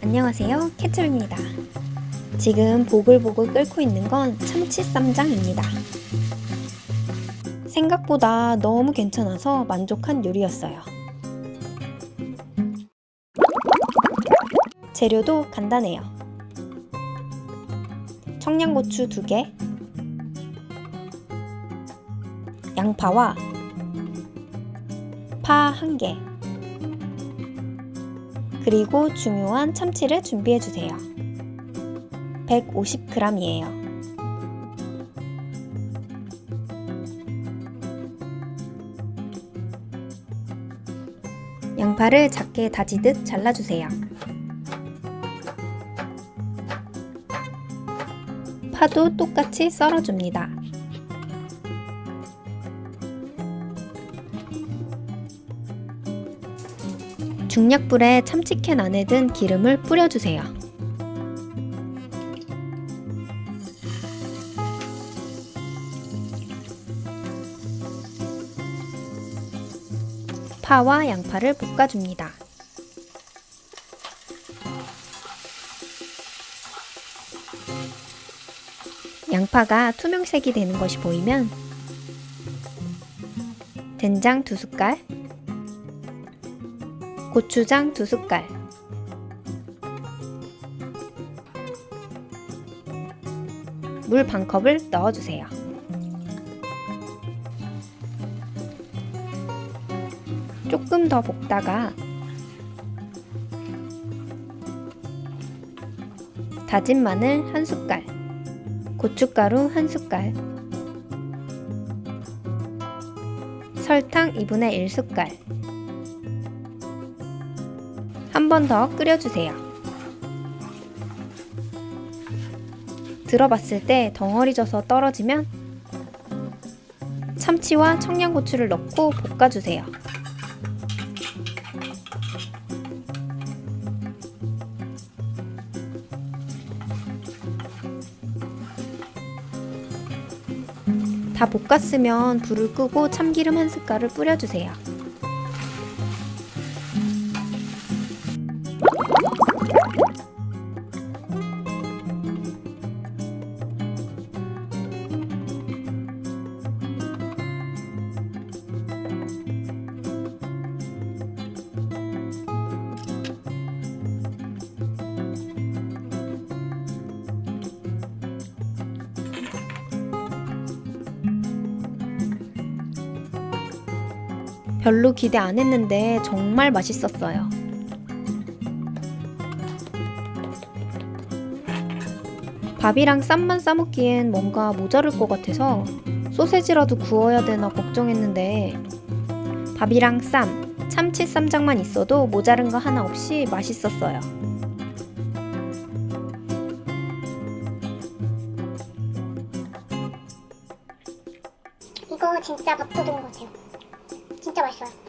안녕하세요. 캐철입니다. 지금 보글보글 끓고 있는 건 참치 쌈장입니다. 생각보다 너무 괜찮아서 만족한 요리였어요. 재료도 간단해요. 청양고추 2개, 양파와 파 1개, 그리고 중요한 참치를 준비해 주세요. 150g이에요. 양파를 작게 다지듯 잘라주세요. 파도 똑같이 썰어줍니다. 중약불에 참치캔 안에 든 기름을 뿌려주세요. 파와 양파를 볶아줍니다. 양파가 투명색이 되는 것이 보이면 된장 2숟갈, 고추장 2숟갈, 물 반컵을 넣어주세요. 조금 더 볶다가 다진 마늘 1숟갈, 고춧가루 1숟갈, 설탕 2분의 1숟갈, 한 번 더 끓여주세요. 들어봤을 때 덩어리 져서 떨어지면 참치와 청양고추를 넣고 볶아주세요. 다 볶았으면 불을 끄고 참기름 한 숟갈을 뿌려주세요. 별로 기대 안 했는데 정말 맛있었어요. 밥이랑 쌈만 싸먹기엔 뭔가 모자랄 것 같아서 소세지라도 구워야 되나 걱정했는데 밥이랑 쌈, 참치 쌈장만 있어도 모자른 거 하나 없이 맛있었어요. 이거 진짜 밥도둑인 것 같아요. 진짜 맛있어요.